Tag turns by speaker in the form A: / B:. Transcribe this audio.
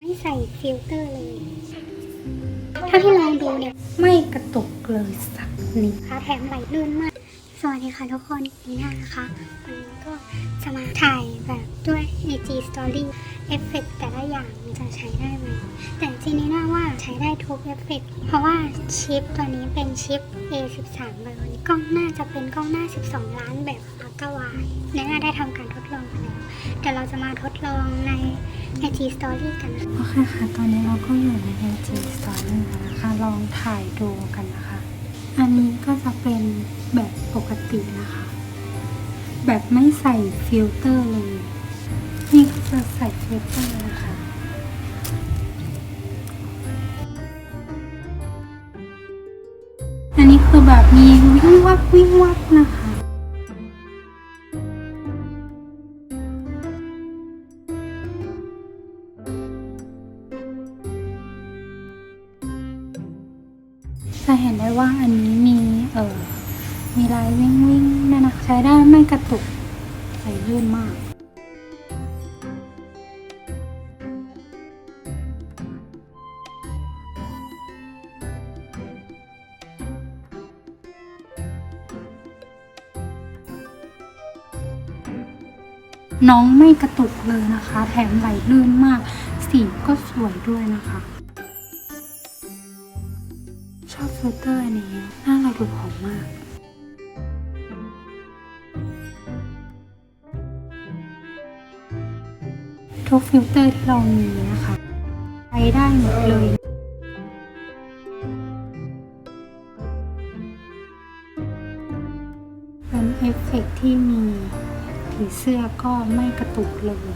A: ไม่ใส่ฟิลเตอร์เลย ถ้าที่ลองดูเนี่ย
B: ไม่กระตุกเลยสักนิด
A: ขาแถมไหลลื่นมาก สวัสดีค่ะทุกคนนีน่านะคะวันนี้ก็จะมาถ่ายแบบด้วย IG Story เอฟเฟกต์แต่ละอย่างจะใช้ได้ไหม แต่จริงๆนีน่าว่าใช้ได้ทุกเอฟเฟกต์เพราะว่าชิปตัวนี้เป็นชิป A13 ไบโอนิกกล้องหน้าจะเป็นกล้องหน้า 12 ล้านแบบอัลตร้าไวด์นีน่าได้ทำการทดลองไปแล้วเดี๋ยวเราจะมาทดลองใน IG Story กัน
B: โอเคค่ะ ตอนนี้เราก็อยู่ใน IG Story แล้วนะคะ ลองถ่ายดูกันนะคะ อันนี้ก็จะเป็นแบบปกตินะคะ แบบไม่ใส่ฟิลเตอร์เลย นี่ก็จะใส่ฟิลเตอร์นะคะอันนี้คือแบบมีวิ่งวับวิ่งวับนะคะ จะเห็นได้ว่าอันนี้มีเออมีลายวิ่งวิ่งนี่ยนะใช้ได้ไม่กระตุกใส่ลื่นมากน้องไม่กระตุกเลยนะคะ แถมไหลลื่นมาก สีก็สวยด้วยนะคะ ฟิลเตอร์อันนี้น้าเราดูผอมมาก ทุกฟิลเตอร์ที่เรามีนะคะใช้ได้หมดเลยเป็นเอฟเฟกต์ที่มีผีเสื้อก็ไม่กระตุกเลย